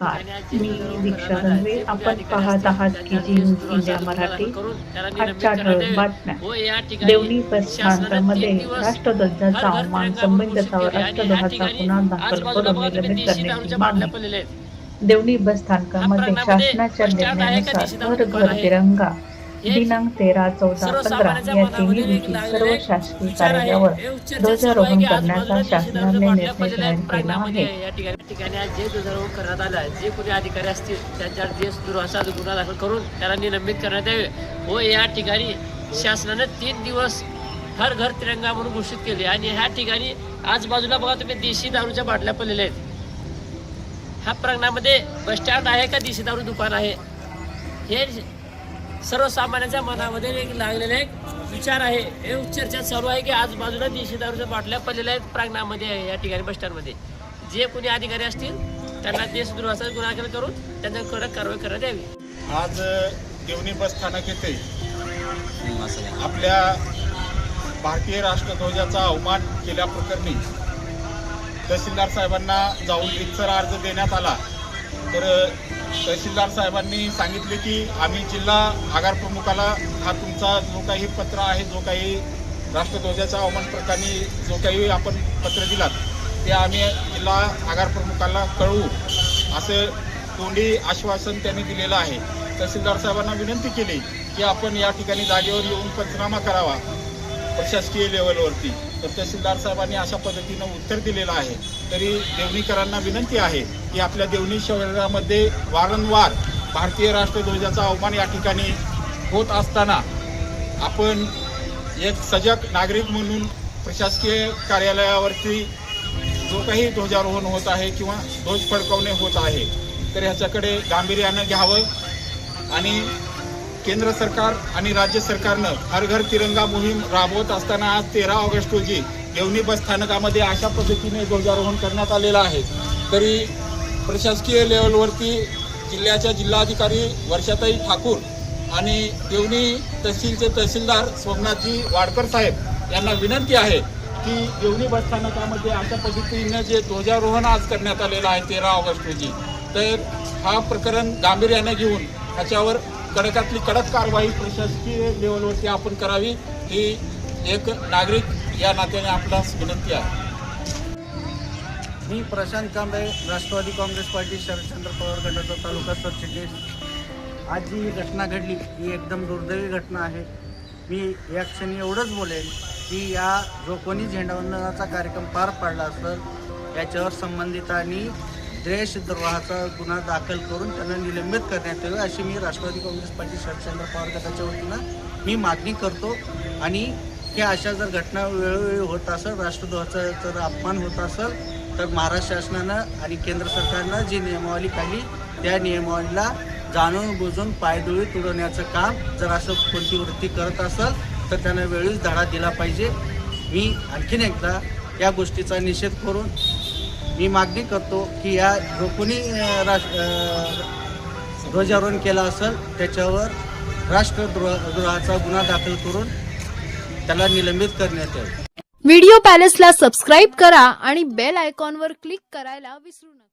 नमस्कार. मी दीक्षा रणवीर आपण पाहत आहात की जी न्यूज इंडिया मराठी. आजच्या ठळक बातम्या. देवणी बस स्थानकामध्ये राष्ट्रध्वजाचा अवमान संबंधितावर राष्ट्रध्वजाचा गुन्हा दाखल करून निलंबित करण्याची मागणी. देवणी बस स्थानकामध्ये शासनाच्या निर्णयानुसार घर घर तिरंगा दिनांक तेरा चौदा पंधरा या तिन्ही दिवशी सर्व शासकीय कार्यालयावर ध्वजारोहण करण्याचा शासनाने निर्णय जाहीर केला आहे. या ठिकाणी आज जे ध्वजारोहण करण्यात आलं आहे. जे कोणी अधिकारी असतील त्यांच्यावर जे दुर्वासा गुन्हा दाखल करून त्याला निलंबित करण्यात यावे. व या ठिकाणी शासनाने तीन दिवस हर घर तिरंगा म्हणून घोषित केले. आणि ह्या ठिकाणी आज बाजूला बघा तुम्ही देशी दारूच्या बाटल्या पडलेल्या आहेत. ह्या प्रांगणामध्ये बस स्टँड आहे का? देशी दारू दुकान आहे. हे सर्वसामान्यांच्या मनामध्ये एक लागलेला एक विचार आहे. हे चर्चा चालू आहे की आजूबाजूला देशी दारूच्या बाटल्या पडलेल्या आहेत प्रांगणामध्ये या ठिकाणी बस स्टँडमध्ये. जे कोणी अधिकारी असतील त्यांना देशद्रोहाचा गुन्हा दाखल करून त्यांच्या कडक कारवाई करण्यात यावी. आज देवणी बस स्थानक येथे आपल्या भारतीय राष्ट्रध्वजाचा अवमान केल्याप्रकरणी तहसीलदार साहेबांना जाऊन रितसर अर्ज देण्यात आला. तर तहसीलदार साहेबांनी सांगितले की आम्ही जिल्हा आगार प्रमुखाला हा तुमचा जो काही पत्र आहे जो काही राष्ट्रध्वजाच्या अवमान प्रकारे जो काही आपण पत्र दिलात ते आम्ही जिल्हा आगार प्रमुखाला कळवू असं तोंडी आश्वासन त्यांनी दिलेलं आहे. तहसीलदार साहेबांना विनंती केली की आपण या ठिकाणी जागेवर येऊन पंचनामा करावा प्रशासकीय लेवलवरती तर तहसीलदार साहेबांनी अशा पद्धतीनं उत्तर दिलेलं आहे. तरी देवणीकरांना विनंती आहे की आपल्या देवणी शहरामध्ये वारंवार भारतीय राष्ट्रध्वजाचा अवमान या ठिकाणी होत असताना आपण एक सजग नागरिक म्हणून प्रशासकीय कार्यालयावरती जो काही ध्वजारोहण होत आहे किंवा ध्वज फडकवणे होत आहे तर ह्याच्याकडे गांभीर्यानं घ्यावं आणि केंद्र सरकार आणि राज्य सरकारनं हर घर तिरंगा मोहीम राबवत असताना आज तेरा ऑगस्ट रोजी येवनी बस स्थानकामध्ये अशा पद्धतीने ध्वजारोहण करण्यात आलेलं आहे. तरी प्रशासकीय लेवलवरती जिल्ह्याच्या जिल्हाधिकारी वर्षाताई ठाकूर आणि देवनी तहसीलचे तहसीलदार सोमनाथजी वाडकर साहेब यांना विनंती आहे की देवणी बस स्थानकामध्ये अशा पद्धतीने जे ध्वजारोहण आज करण्यात आलेलं आहे तेरा ऑगस्ट रोजी तर हा प्रकरण गांभीर्याने घेऊन ह्याच्यावर कडकातली कडक कारवाई प्रशासकीय लेवलवरती आपण करावी ही एक नागरिक या नात्याने आपल्यास विनंती आहे. मी प्रशांत कांबळे राष्ट्रवादी काँग्रेस पार्टी शरदचंद्र पवार गटाचा तालुका सरचिटणीस आज जी ही घटना घडली ही एकदम दुर्दैवी घटना आहे. मी या क्षणी एवढंच बोलेन की या जो कोणी झेंडावंदनाचा कार्यक्रम पार पाडला असेल याच्यावर संबंधितांनी देशद्रोहाचा गुन्हा दाखल करून त्यांना निलंबित करण्यात यावे अशी मी राष्ट्रवादी काँग्रेस पार्टी शरदचंद्र पवार गटाच्या वतीनं मी मागणी करतो. आणि हे अशा जर घटना वेळोवेळी होत असेल राष्ट्रध्वजाचा जर अपमान होत असेल तर महाराष्ट्र शासनानं आणि केंद्र सरकारनं जी नियमावली काढली त्या नियमावलीला जाणून बुजून पायदुळी तुडवण्याचं काम जर असं कोणती वृत्ती करत असेल तर त्यांना वेळीच धडा दिला पाहिजे. मी आणखीन एकदा या गोष्टीचा निषेध करून मी मागणी करतो की या जो कोणी राष्ट्र ध्वजारोहण केलं असेल त्याच्यावर राष्ट्रद्रोहाचा गुन्हा दाखल करून त्याला निलंबित करण्यात येईल. व्हिडिओ पॅलेसला सबस्क्राईब करा आणि बेल आयकॉनवर क्लिक करायला विसरू नका.